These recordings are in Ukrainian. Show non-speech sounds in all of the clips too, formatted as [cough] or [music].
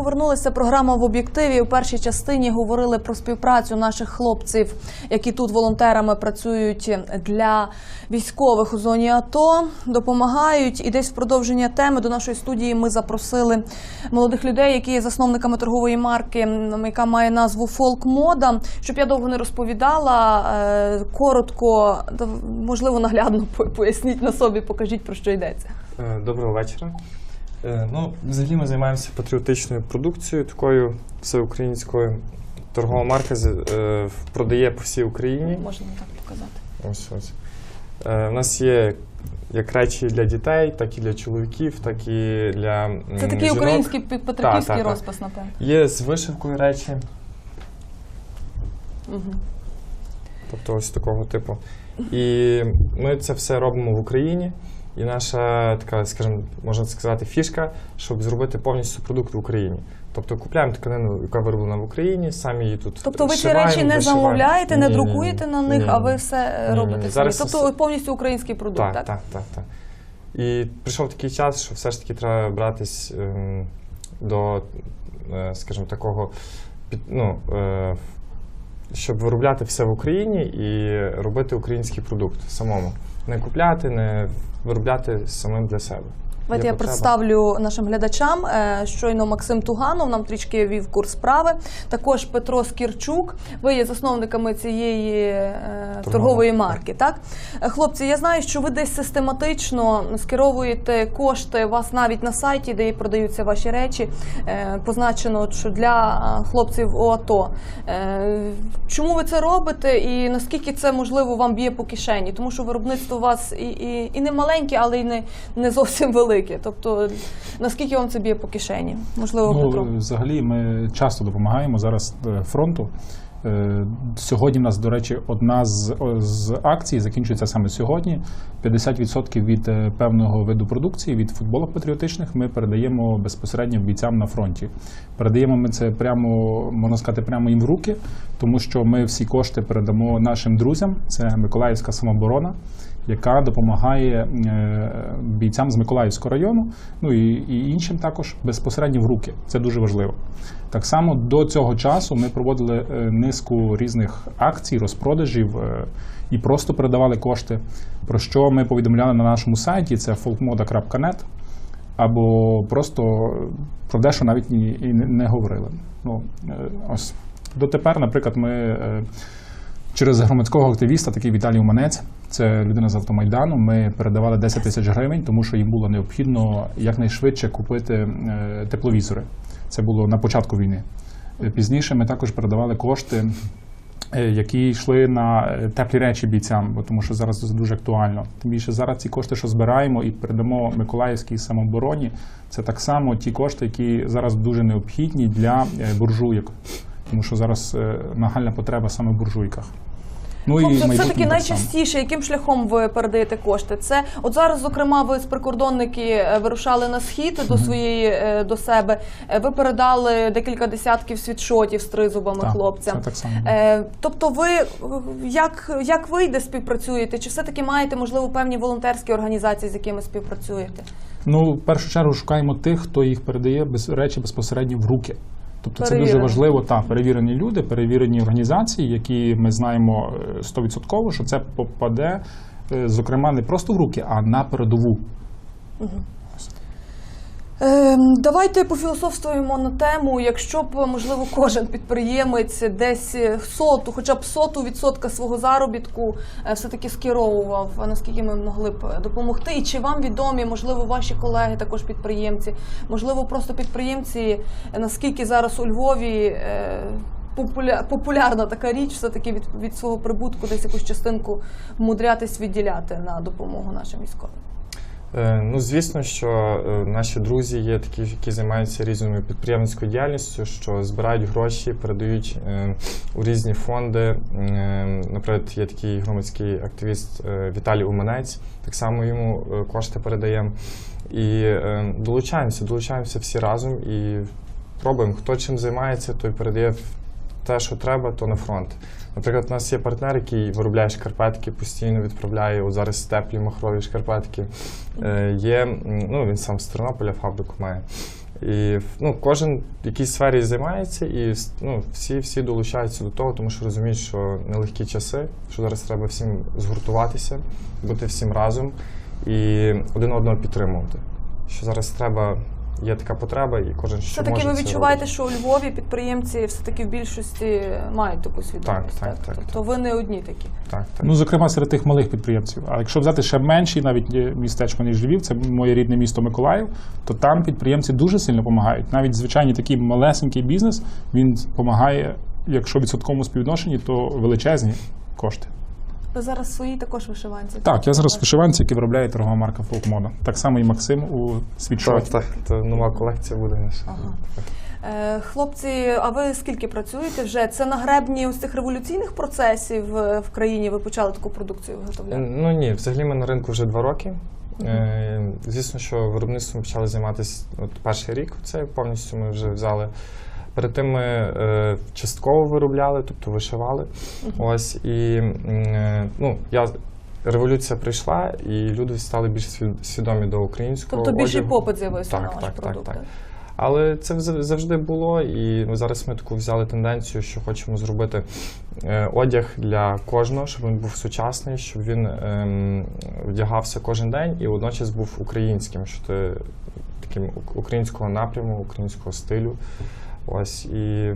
Ми повернулися. Програма в об'єктиві. У першій частині говорили про співпрацю наших хлопців, які тут волонтерами працюють для військових у зоні АТО, допомагають. І десь в продовження теми до нашої студії ми запросили молодих людей, які є засновниками торгової марки, яка має назву Фолк Мода. Щоб я довго не розповідала, е, коротко, можливо, наглядно [laughs] поясніть на собі, покажіть про що йдеться. Е, Доброго вечора. Е, Ну, взагалі ми займаємося патріотичною продукцією, такою всеукраїнською. Торгова марка е, продає по всій Україні. Можна так показати. Ось ось. Е, У нас є як речі для дітей, так і для чоловіків, так і для м, Це такий жінок. український Так, так, так. розпис, напевно. Є з вишивкою речі, Угу. тобто ось такого типу. І ми це все робимо в Україні. І наша така, скажімо, можна сказати, фішка, щоб зробити повністю продукт в Україні. Тобто купляємо тканину, яка вироблена в Україні, самі її тут. Тобто ви ці речі не замовляєте, не друкуєте на них, а ви все робите самі. Тобто повністю український продукт, так? Так, так, так, так. І прийшов такий час, що все ж таки треба братись ем, до, е, скажімо, такого, ну, е, щоб виробляти все в Україні і робити український продукт самому. Не купляти, не виробляти самим для себе. Давайте я потреба. представлю нашим глядачам. Е, Щойно Максим Туганов нам трішки вів курс справи. Також Петро Скірчук. Ви є засновниками цієї е, торгової марки. Так, Е, хлопці, я знаю, що ви десь систематично скеровуєте кошти. У вас навіть на сайті, де і продаються ваші речі, позначено, що для хлопців ОАТО. Е, Чому ви це робите, і наскільки це можливо вам б'є по кишені? Тому що виробництво у вас і, і, і не маленьке, але й не, не зовсім велике. Тобто, наскільки вам це б'є по кишені? Можливо, Петро? Ну, взагалі, ми часто допомагаємо зараз е, фронту. Е, Сьогодні в нас, до речі, одна з, з акцій закінчується саме сьогодні. 50% від е, певного виду продукції, від футболок патріотичних, ми передаємо безпосередньо бійцям на фронті. Передаємо ми це прямо, можна сказати, прямо їм в руки, тому що ми всі кошти передамо нашим друзям. Це Миколаївська самооборона яка допомагає е, бійцям з Миколаївського району, ну і, і іншим також безпосередньо в руки. Це дуже важливо. Так само до цього часу ми проводили е, низку різних акцій, розпродажів е, і просто передавали кошти. Про що ми повідомляли на нашому сайті: це folkmoda.net, або просто про дещо навіть і, не- говорили. Ну, ось. Дотепер, наприклад, ми. Через громадського активіста, такий Віталій Уманець, це людина з автомайдану. Ми передавали 10 тисяч гривень, тому що їм було необхідно якнайшвидше купити е, тепловізори. Це було на початку війни. Е, Пізніше ми також передавали кошти, е, які йшли на теплі речі бійцям, тому що зараз це дуже актуально. Тим більше зараз ці кошти, що збираємо і передамо Миколаївській самообороні, це так само ті кошти, які зараз дуже необхідні для буржуйок, тому що зараз нагальна потреба саме в буржуйках. Ну Хлопці, майбутнє все таки найчастіше, яким шляхом ви передаєте кошти? Це от зараз, зокрема, ви з прикордонники е, вирушали на схід до своєї е, до себе. Е, Ви передали декілька десятків світшотів з тризубами Так, хлопцям. це так само. Тобто, ви як, як ви йде співпрацюєте? Чи все таки маєте можливо певні волонтерські організації, з якими співпрацюєте? Ну, в першу чергу шукаємо тих, хто їх передає без речі безпосередньо в руки. Тобто це дуже важливо, та перевірені люди, перевірені організації, які ми знаємо е, стовідсотково, що це попаде, е, зокрема, не просто в руки, а на передову. Ем, Давайте пофілософствуємо на тему, якщо б можливо кожен підприємець десь соту, хоча б соту відсотка свого заробітку е, все-таки скеровував, наскільки ми могли б допомогти. І чи вам відомі, можливо, ваші колеги також підприємці, можливо, просто підприємці, е, наскільки зараз у Львові. е, популя- Популярна така річ, все-таки від, від свого прибутку десь якусь частинку вмудрятись відділяти на допомогу нашим військовим. Е, Ну, звісно, що е, наші друзі є такі, які займаються різною підприємницькою діяльністю, що збирають гроші, передають е, у різні фонди. Наприклад, є такий громадський активіст Віталій Уманець, так само йому кошти передаємо. І долучаємося, долучаємося всі разом і пробуємо. Хто чим займається, той передає те, що треба, то на фронт. Наприклад, у нас є партнер, який виробляє шкарпетки, постійно відправляє. От зараз теплі махрові шкарпетки. Е, є, ну він сам з Тернополя фабрику має. І ну, кожен в якійсь сфері займається, і ну, всі, всі долучаються до того, тому що розуміють, що нелегкі часи, що зараз треба всім згуртуватися, бути всім разом і один одного підтримувати. Що зараз треба, є така потреба, і кожен що Все таки може ви це відчуваєте, робить. що у Львові підприємці все таки в більшості мають таку свідомість. так, так, Тобто ви не одні такі. Так, так. Ну, зокрема, серед тих малих підприємців. А якщо взяти ще менші, навіть е, містечко, ніж Львів, це моє рідне місто Миколаїв, то там підприємці дуже сильно допомагають. Навіть звичайний такий малесенький бізнес він допомагає, якщо в відсотковому співвідношенні, то величезні кошти. Ви зараз свої також вишиванці. Так, я зараз вишиванці, які виробляє торгова марка Фолкмода. Так само і Максим у так, світшоті. так, то нова колекція буде наша. Ага. Е, Хлопці, а ви скільки працюєте вже? Це на гребні ось цих революційних процесів е, в країні ви почали таку продукцію виготовляти? Ну ні, взагалі ми на ринку вже два роки. Е, Звісно, що виробництвом почали займатися от перший рік. Це повністю ми вже взяли. Перед тим ми е, частково виробляли, тобто вишивали. Ось і е, ну, я, революція прийшла, і люди стали більш свідомі до українського. Тобто більший одягу. попит з'явився Так, на ваш так, так, продукт. так. Але це завжди було, і зараз ми таку взяли тенденцію, що хочемо зробити е, одяг для кожного, щоб він був сучасний, щоб він ем, вдягався кожен день і водночас був українським, що ти таким українського напряму, українського стилю. Ось і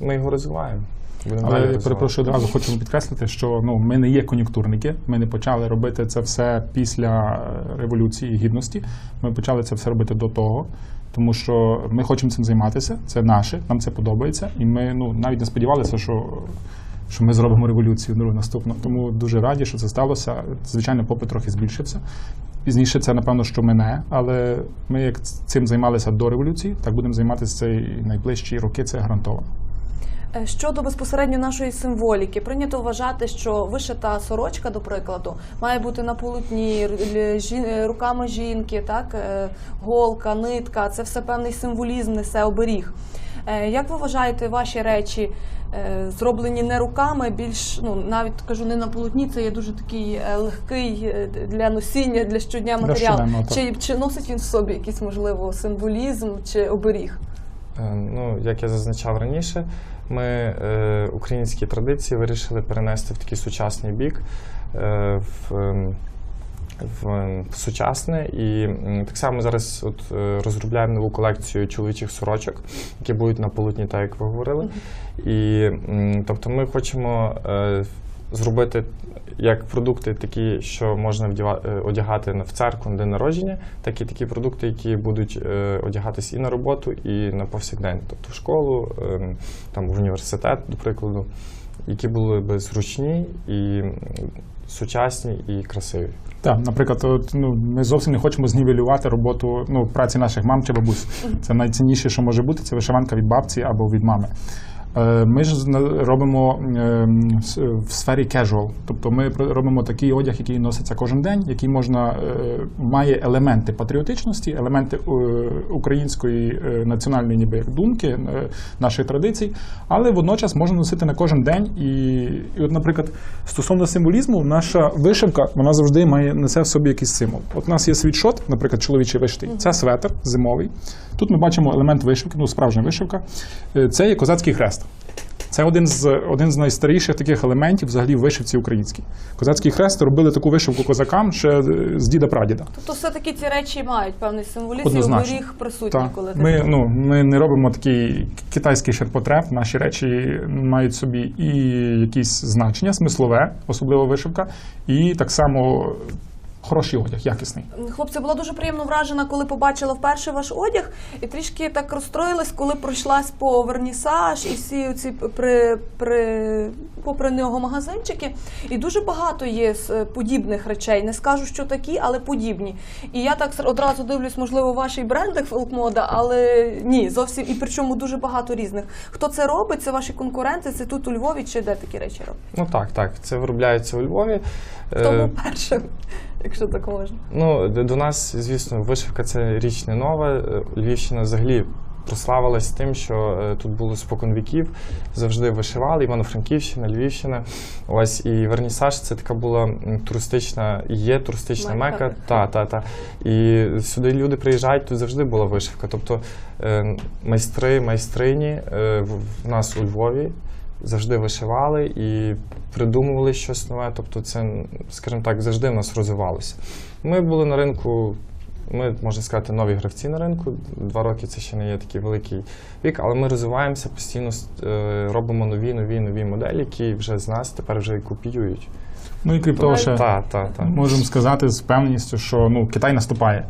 ми його розвиваємо. Будемо Але розвивати. перепрошую одразу хочемо підкреслити, що ну ми не є кон'юнктурники. Ми не почали робити це все після е, революції гідності. Ми почали це все робити до того, тому що ми хочемо цим займатися. Це наше, нам це подобається, і ми ну навіть не сподівалися, що. Що ми зробимо революцію другу наступну. Тому дуже раді, що це сталося. Звичайно, попит трохи збільшився. Пізніше це, напевно, що мене, але ми як цим займалися до революції, так будемо займатися це і найближчі роки. Це гарантовано. Е, Щодо безпосередньо нашої символіки, прийнято вважати, що вишита сорочка, до прикладу, має бути на полотні е, руками жінки, так е, голка, нитка. Це все певний символізм несе оберіг. Е, Як ви вважаєте, ваші речі е, зроблені не руками, більш ну навіть кажу, не на полотні, це є дуже такий е, легкий для носіння для щодня матеріал. Чи, чи носить він в собі якийсь можливо символізм чи оберіг? Ну, як я зазначав раніше, ми е, українські традиції вирішили перенести в такий сучасний бік, е, в, ем, в, ем, в сучасне. І так само зараз от, е, розробляємо нову колекцію чоловічих сорочок, які будуть на полотні, так як ви говорили. І тобто ми хочемо е, зробити як продукти такі, що можна е, одягати в церкву на день народження, так і такі продукти, які будуть е, одягатись і на роботу, і на повсякдень, тобто в школу, ем, там в університет, до прикладу, які були би зручні і сучасні і красиві. Так, наприклад, от, ну, ми зовсім не хочемо знівелювати роботу ну, праці наших мам чи бабусь. Це найцінніше, що може бути, це вишиванка від бабці або від мами. Е, Ми ж робимо ем, в сфері casual. Тобто ми робимо такий одяг, який носиться кожен день, який можна е, має елементи патріотичності, елементи е, української е, національної ніби як думки, е, нашої традицій, але водночас можна носити на кожен день. І, і от, наприклад, стосовно символізму, наша вишивка вона завжди має несе в собі якийсь символ. От у нас є світшот, наприклад, чоловічий вишитий. Це светр зимовий. Тут ми бачимо елемент вишивки, ну справжня вишивка. Е, Це є козацький хрест. Це один з один з найстаріших таких елементів взагалі в вишивці українській. Козацький хрест робили таку вишивку козакам ще е, з діда прадіда. Тобто, все-таки ці речі мають певний символізм і оберіг присутній, Так. коли Ми, ну, ми не робимо такий китайський ширпотреб. Наші речі мають собі і якісь значення, смислове, особливо вишивка, і так само хороший одяг, якісний. Хлопці, була дуже приємно вражена, коли побачила вперше ваш одяг, і трішки так розстроїлась, коли пройшлась по вернісаж і всі ці при, при, попри нього магазинчики. І дуже багато є е, подібних речей. Не скажу, що такі, але подібні. І я так одразу дивлюсь, можливо, ваші бренди фолкмода, але ні, зовсім і причому дуже багато різних. Хто це робить? Це ваші конкуренти? Це тут у Львові чи де такі речі роблять? Ну так, так, це виробляється у Львові. Хто Е, був першим, якщо так можна? Ну, до нас, звісно, вишивка це річ не нова. Е, Львівщина взагалі прославилась тим, що е, тут було спокон віків, завжди вишивали, Івано-Франківщина, Львівщина. Ось і Вернісаж це така була туристична, є туристична Мекка. мека. Та, та, та. І сюди люди приїжджають, тут завжди була вишивка. Тобто е, майстри, майстрині в нас у Львові завжди вишивали і придумували щось нове. Тобто, це, скажімо так, завжди в нас розвивалося. Ми були на ринку. Ми, можна сказати, нові гравці на ринку. Два роки це ще не є такий великий вік, але ми розвиваємося постійно, е, робимо нові, нові, нові моделі, які вже з нас тепер вже і копіюють. Ну і крім того, ще Так, так, так. можемо сказати з впевненістю, що ну, Китай наступає.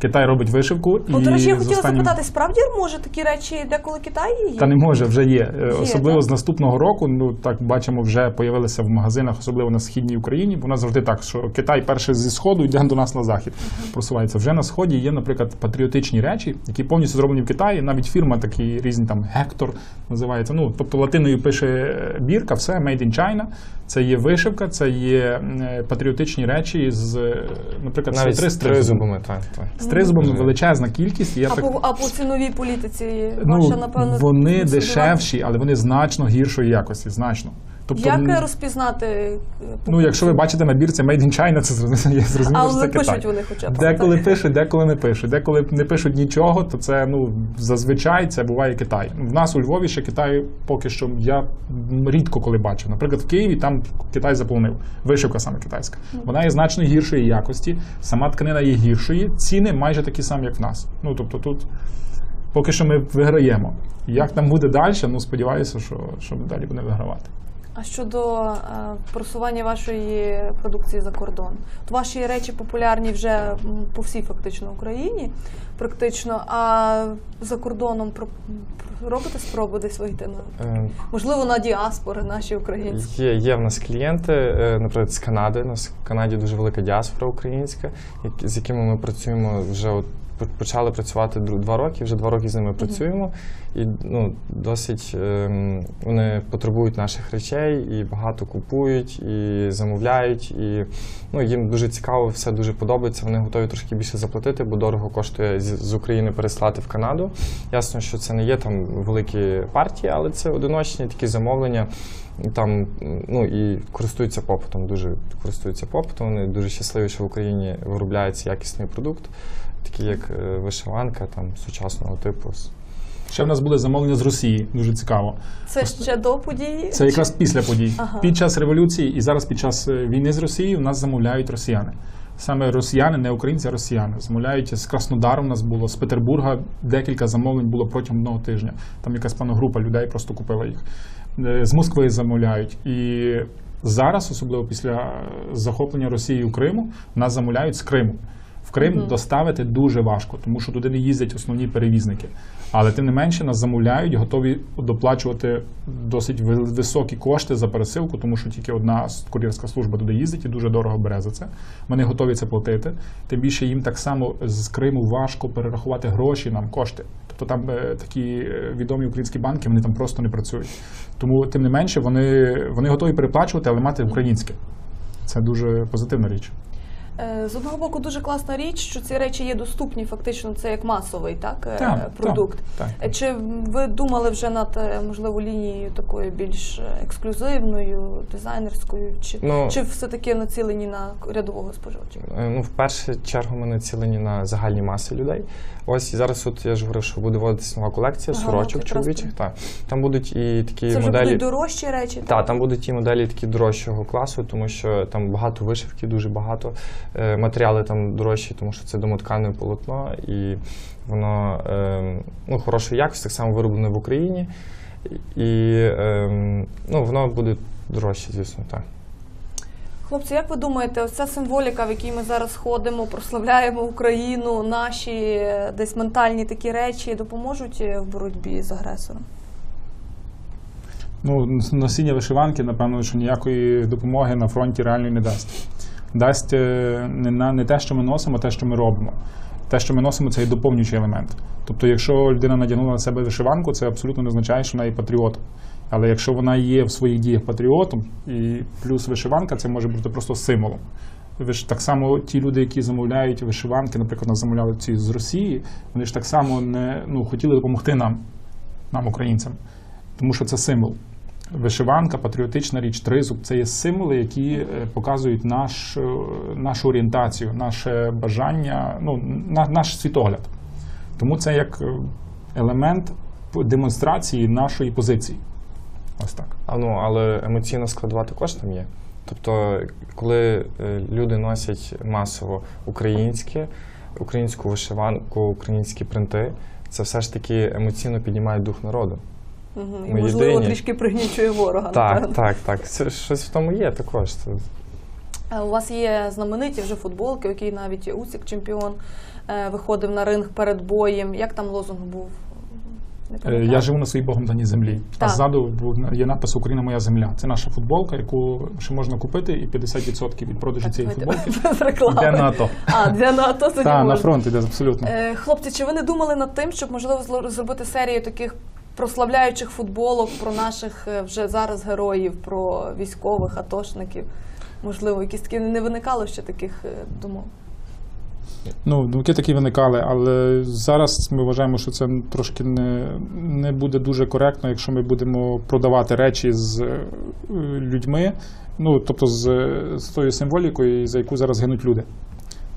Китай робить вишивку. От, і Ну, до речі, я хотіла останнім- запитати, справді може такі речі деколи Китай є? Та не може, вже є. Е, Особливо так? з наступного року, ну так бачимо, вже появилися в магазинах, особливо на східній Україні. Бо у нас завжди так, що Китай перший зі сходу йде до нас на захід. Просувається. Вже на сході є, наприклад, патріотичні речі, які повністю зроблені в Китаї. Навіть фірма такі різні там Гектор називається. Ну тобто латиною пише е, бірка, все Made in China. Це є вишивка, це є е, патріотичні речі з, е, наприклад, Навіть з тризубами, так, так. З тризубами Дуже. величезна кількість. Я А так по, а по ціновій політиці ну, ваша, напевно, вони дешевші, але вони значно гіршої якості. Значно. Тобто, Як розпізнати? е, ну, якщо ви бачите на бірці Made in China, це зрозуміло, зрозуміло, що Але це пишуть Китай. вони хоча б. Деколи так? пишуть, деколи не пишуть. Деколи не пишуть нічого, то це ну зазвичай це буває Китай. В нас у Львові ще Китай поки що я рідко коли бачив. Наприклад, в Києві там Китай заповнив. Вишивка саме китайська. Вона є значно гіршої якості, сама тканина є гіршої, ціни майже такі самі, як в нас. Ну тобто тут поки що ми виграємо. Як там буде далі, ну сподіваюся, що, що далі буде вигравати. А щодо е, просування вашої продукції за кордон, От ваші речі популярні вже по всій фактично Україні, практично. А за кордоном про, робите спроби десь вийти на Е, можливо на діаспори наші українські. Є, є в нас клієнти, е, наприклад, з Канади. У нас в Канаді дуже велика діаспора українська, які- з якими ми працюємо вже от почали працювати два роки, вже два роки з ними працюємо. І ну, досить ем, вони потребують наших речей і багато купують, і замовляють. І ну, їм дуже цікаво, все дуже подобається. Вони готові трошки більше заплатити, бо дорого коштує з, з України переслати в Канаду. Ясно, що це не є там великі партії, але це одиночні такі замовлення. Там ну і користуються попитом, дуже користуються попитом. Вони дуже щасливі, що в Україні виробляється якісний продукт, такий як е, вишиванка, там сучасного типу. Ще в нас були замовлення з Росії, дуже цікаво. Це ще до події. Це якраз після подій. Ага. Під час революції і зараз під час е, війни з Росією в нас замовляють росіяни. Саме росіяни, не українці, а росіяни. Замовляють з Краснодару. У нас було з Петербурга декілька замовлень було протягом одного тижня. Там якась певна група людей просто купила їх. Е, З Москви замовляють. І зараз, особливо після захоплення Росією Криму, нас замовляють з Криму. В Крим доставити дуже важко, тому що туди не їздять основні перевізники. Але тим не менше нас замовляють, готові доплачувати досить високі кошти за пересилку, тому що тільки одна кур'єрська служба туди їздить і дуже дорого бере за це. Вони готові це платити. Тим більше їм так само з Криму важко перерахувати гроші нам кошти. Тобто там е, такі е, відомі українські банки вони там просто не працюють. Тому тим не менше вони, вони готові переплачувати, але мати українське. Це дуже позитивна річ. Е, З одного боку, дуже класна річ, що ці речі є доступні, фактично, це як масовий так, е, Так, продукт. так, так. Е, Чи ви думали вже над можливо лінією такою більш ексклюзивною, дизайнерською, чи, Ну, чи все-таки націлені на рядового споживача? Ну, в першу чергу ми націлені на загальні маси людей. Ось і зараз от я ж говорив, що буде вводитися нова колекція Ага, сорочок чоловічих. Так. Там будуть і такі Це вже моделі. будуть дорожчі речі. Так, там будуть ті моделі такі дорожчого класу, тому що там багато вишивки, дуже багато. Е, матеріали там дорожчі, тому що це домоткане полотно, і воно е, ну, хорошої якості, так само вироблене в Україні. І е, ну, воно буде дорожче, звісно, так. Хлопці, як ви думаєте, ось ця символіка, в якій ми зараз ходимо, прославляємо Україну, наші десь ментальні такі речі допоможуть в боротьбі з агресором? Ну, носіння вишиванки, напевно, що ніякої допомоги на фронті реально не дасть. Дасть е, не, на, не те, що ми носимо, а те, що ми робимо. Те, що ми носимо, це і доповнюючий елемент. Тобто, якщо людина надягнула на себе вишиванку, це абсолютно не означає, що вона є патріотом. Але якщо вона є в своїх діях патріотом, і плюс вишиванка, це може бути просто символом. ви ж так само ті люди, які замовляють вишиванки, наприклад, нас замовляли ці з Росії, вони ж так само не ну, хотіли допомогти нам, нам, українцям, тому що це символ. Вишиванка, патріотична річ, тризуб це є символи, які е, показують наш, е, нашу орієнтацію, наше бажання, ну, на, наш світогляд. Тому це як е, елемент демонстрації нашої позиції. Ось так. А ну, але емоційна складова також там є. Тобто, коли люди носять масово українське, українську вишиванку, українські принти, це все ж таки емоційно піднімає дух народу. Мгм. І Ми можливо єдині. трішки пригнічує ворога. Так, так, так. Це щось в тому є також. Це У вас є знамениті вже футболки, у якій навіть Усік чемпіон е, виходив на ринг перед боєм. Як там лозунг був? Е. Я живу на своїй Богом даній землі. А ззаду є напис Україна моя земля. Це наша футболка, яку ще можна купити, і 50% від продажу Так, цієї футболки без реклами. йде на АТО. А, для НАТО тоді Та, на фронт іде абсолютно. Е, Хлопці, чи ви не думали над тим, щоб можливо зробити серію таких прославляючих футболок про наших е, вже зараз героїв, про військових, атошників? Можливо, якісь такі не виникало ще таких е, думок? Ну, думки такі виникали, але зараз ми вважаємо, що це трошки не, не буде дуже коректно, якщо ми будемо продавати речі з е, людьми, ну тобто з, з тою символікою, за яку зараз гинуть люди.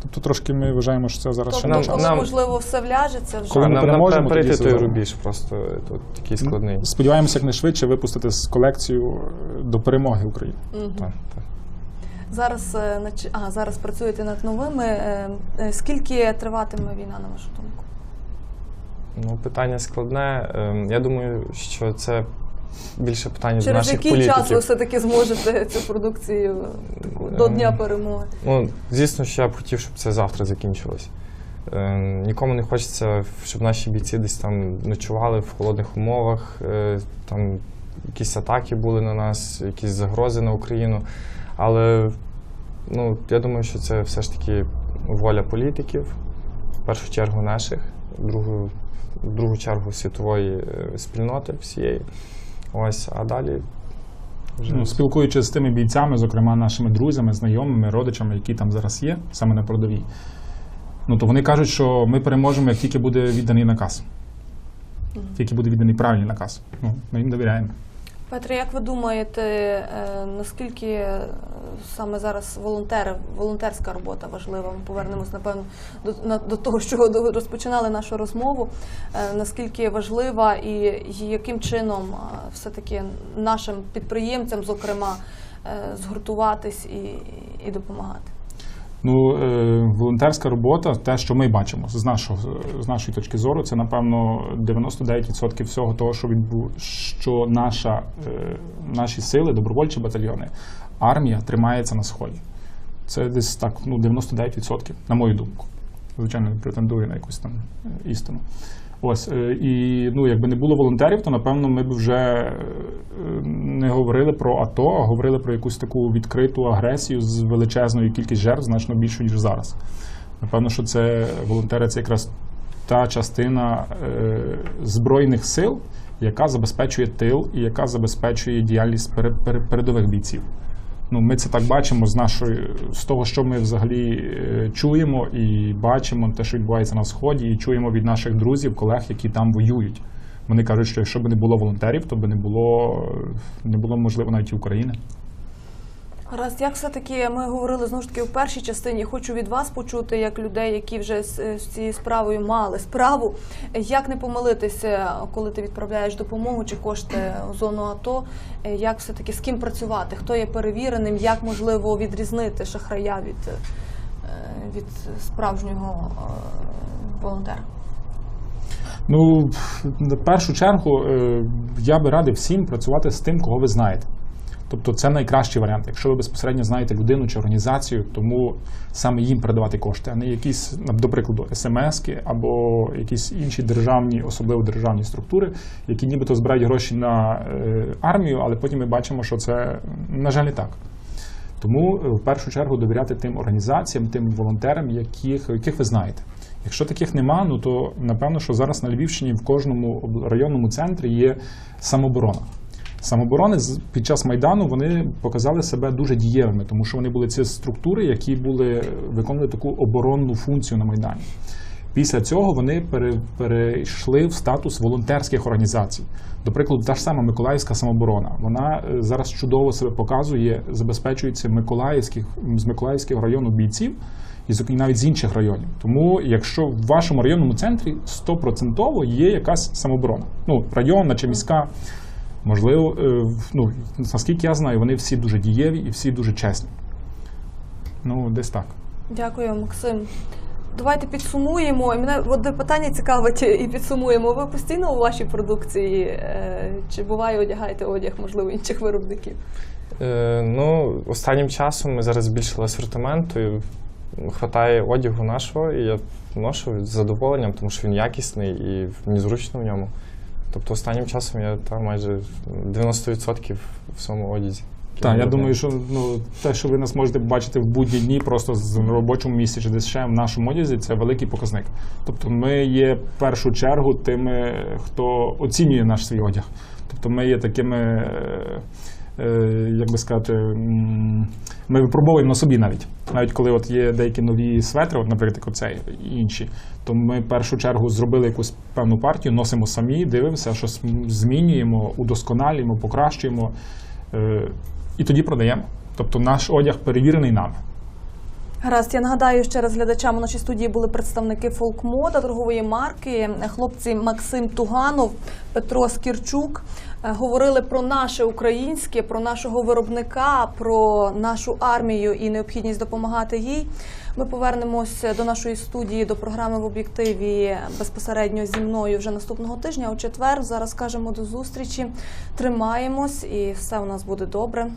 Тобто трошки ми вважаємо, що це зараз ще Тобто, не нам- час. коли, нам- можливо, все вляжеться вже. Коли ми нам, нам переможемо, треба перейти тоді той зробимо. рубіж, просто тут такий складний. Сподіваємося, якнайшвидше випустити з колекцію е, до перемоги України. Так, так. Зараз, е, нач- а, зараз працюєте над новими. Е, е, Скільки триватиме війна, на вашу думку? Ну, питання складне. Ем, Я думаю, що це більше питання до Через наших який політиків. час ви все-таки зможете цю продукцію таку, до Ем, Дня перемоги? Ну, звісно, що я б хотів, щоб це завтра закінчилось. Е, Нікому не хочеться, щоб наші бійці десь там ночували в холодних умовах, е, там якісь атаки були на нас, якісь загрози на Україну. Але ну, я думаю, що це все ж таки воля політиків, в першу чергу наших, в другу, в другу чергу світової е, спільноти всієї. Ось, а далі вже Ну, спілкуючись з тими бійцями, зокрема нашими друзями, знайомими, родичами, які там зараз є, саме на передовій, ну то вони кажуть, що ми переможемо, як тільки буде відданий наказ. Тільки буде відданий правильний наказ. Ну, ми їм довіряємо. Петре, як ви думаєте, е, наскільки е, саме зараз волонтери, волонтерська робота важлива? Ми повернемось, напевно, до, до того, чого розпочинали нашу розмову. Е, Наскільки важлива і, яким чином е, все-таки нашим підприємцям, зокрема, згуртуватись і, і допомагати? Ну, е, волонтерська робота, те, що ми бачимо з, нашого, з нашої точки зору, це напевно 99% всього того, що відбу, що наша, е, наші сили, добровольчі батальйони, армія тримається на сході. Це десь так, ну, 99%, на мою думку. Звичайно, не претендую на якусь там е, істину. Ось, е, і ну, якби не було волонтерів, то напевно ми б вже е, не говорили про АТО, а говорили про якусь таку відкриту агресію з величезною кількістю жертв, значно більше, ніж зараз. Напевно, що це волонтери це якраз та частина е, збройних сил, яка забезпечує тил і яка забезпечує діяльність пере- пере- передових бійців. Ну, ми це так бачимо з нашої з того, що ми взагалі е, чуємо і бачимо те, що відбувається на сході, і чуємо від наших друзів, колег, які там воюють. Вони кажуть, що якщо б не було волонтерів, то б не було не було можливо навіть і України. Раз як все-таки ми говорили знову ж таки в першій частині, хочу від вас почути, як людей, які вже з, з цією справою мали справу, як не помилитися, коли ти відправляєш допомогу чи кошти у зону АТО, е, як все-таки з ким працювати, хто є перевіреним, як можливо відрізнити шахрая від, е, від справжнього е, волонтера. Ну, на першу чергу, е, я би радив всім працювати з тим, кого ви знаєте. Тобто це найкращий варіант. Якщо ви безпосередньо знаєте людину чи організацію, тому саме їм передавати кошти, а не якісь, до прикладу, смски або якісь інші державні, особливо державні структури, які нібито збирають гроші на е, армію, але потім ми бачимо, що це, на жаль, не так. Тому е, в першу чергу довіряти тим організаціям, тим волонтерам, яких, яких ви знаєте. Якщо таких нема, ну то напевно, що зараз на Львівщині в кожному районному центрі є самоборона. Самоборони під час майдану вони показали себе дуже дієвими, тому що вони були ці структури, які були виконували таку оборонну функцію на майдані. Після цього вони пере- перейшли в статус волонтерських організацій. До прикладу, та ж сама Миколаївська самооборона. Вона е, зараз чудово себе показує, забезпечується Миколаївських з Миколаївського району бійців і навіть з інших районів. Тому, якщо в вашому районному центрі стопроцентово є якась самооборона, ну районна чи міська, можливо, е, ну наскільки я знаю, вони всі дуже дієві і всі дуже чесні. Ну, десь так. Дякую, Максим. Давайте підсумуємо. І мене одне питання цікавить і підсумуємо. Ви постійно у вашій продукції е, чи буває одягаєте одяг, можливо, інших виробників? Е, ну, останнім часом ми зараз збільшили асортимент, і хватає одягу нашого, і я ношу з задоволенням, тому що він якісний і мені зручно в ньому. Тобто останнім часом я там майже 90% в своєму одязі. Так, я думаю, що ну те, що ви нас можете бачити в будні дні, просто з- робочому місці чи десь ще в нашому одязі, це великий показник. Тобто, ми є в першу чергу тими, хто оцінює наш свій одяг. Тобто, ми є такими, е, як би сказати, ми випробовуємо на собі навіть. Навіть коли от є деякі нові светри, от, наприклад, оцей і інші, то ми в першу чергу зробили якусь певну партію, носимо самі, дивимося, що змінюємо, удосконалюємо, покращуємо. Е, і тоді продаємо. Тобто наш одяг перевірений нами. Гаразд, я нагадаю ще раз глядачам у нашій студії були представники фолкмода торгової марки, хлопці Максим Туганов, Петро Скірчук. Е, Говорили про наше українське, про нашого виробника, про нашу армію і необхідність допомагати їй. Ми повернемось до нашої студії до програми в об'єктиві безпосередньо зі мною вже наступного тижня. У четвер зараз кажемо до зустрічі. Тримаємось і все у нас буде добре.